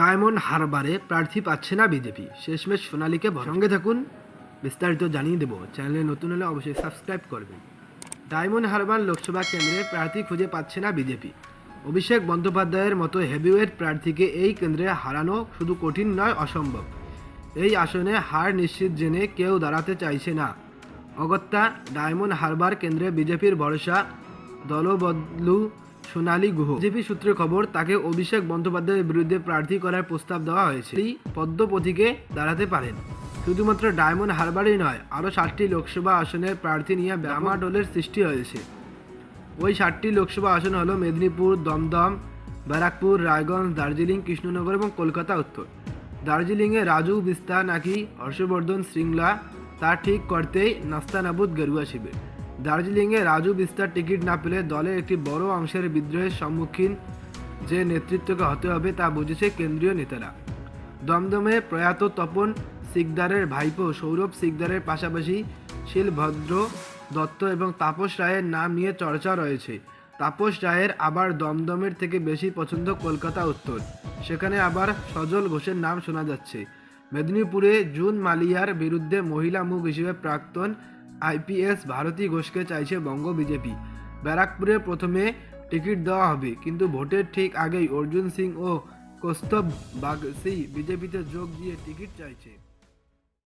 Diamond হারবারে প্রার্থী পাচ্ছে না বিজেপি। শেষমেশ সোনালীকে ভর- সঙ্গে থাকুন, বিস্তারিত জানিয়ে দেবো। চ্যানেলে নতুন হলে অবশ্যই সাবস্ক্রাইব করবেন। ডায়মন্ড হারবার লোকসভা কেন্দ্রে প্রার্থী খুঁজে পাচ্ছে না বিজেপি। অভিষেক বন্দ্যোপাধ্যায়ের মতো হেভিওয়েট প্রার্থীকে এই কেন্দ্রে হারানো শুধু কঠিন নয়, অসম্ভব। এই আসনে হার নিশ্চিত জেনে কেউ দাঁড়াতে চাইছে না। অগত্যা, ডায়মন্ড হারবার কেন্দ্রে বিজেপির ভরসা দলবদলু সোনালী গুহ। বিজেপি সূত্রে খবর, তাকে অভিষেক বন্দ্যোপাধ্যায়ের বিরুদ্ধে প্রার্থী করার প্রস্তাব দেওয়া হয়েছে। এই পদ্মপথিকে দাঁড়াতে পারেন। শুধুমাত্র ডায়মন্ড হারবারই নয়, আরও ষাটটি লোকসভা আসনের প্রার্থী নিয়ে ব্যামাডোলের সৃষ্টি হয়েছে। ওই ষাটটি লোকসভা আসন হলো মেদিনীপুর, দমদম, ব্যারাকপুর, রায়গঞ্জ, দার্জিলিং, কৃষ্ণনগর এবং কলকাতা উত্তর। দার্জিলিংয়ে রাজু বিস্তা নাকি হর্ষবর্ধন শৃঙ্গলা, তা ঠিক করতেই নাস্তানাবুদ গেরুয়া শিবির। দার্জিলিংয়ে রাজু বিস্তার টিকিট না পেলে দলের একটি বড় অংশের বিদ্রোহের সম্মুখীন যে নেতৃত্বকে হতে হবে তা বুঝেছে কেন্দ্রীয় নেতারা। দমদমে প্রয়াত তপন সিকদারের ভাইপো সৌরভ সিকদারের পাশাপাশি শিলভদ্র দত্ত এবং তাপস রায়ের নাম নিয়ে চর্চা রয়েছে। তাপস রায়ের আবার দমদমের থেকে বেশি পছন্দ কলকাতা উত্তর। সেখানে আবার সজল ঘোষের নাম শোনা যাচ্ছে। মেদিনীপুরে জুন মালিয়ার বিরুদ্ধে মহিলা মুখ হিসেবে প্রাক্তন আইপিএস ভারতী ঘোষকে চাইছে বঙ্গ বিজেপি। ব্যারাকপুরে প্রথমে টিকিট দেওয়া হবে, কিন্তু ভোটের ঠিক আগেই অর্জুন সিং ও কৌস্তব বাগসি বিজেপিতে যোগ দিয়ে টিকিট চাইছে।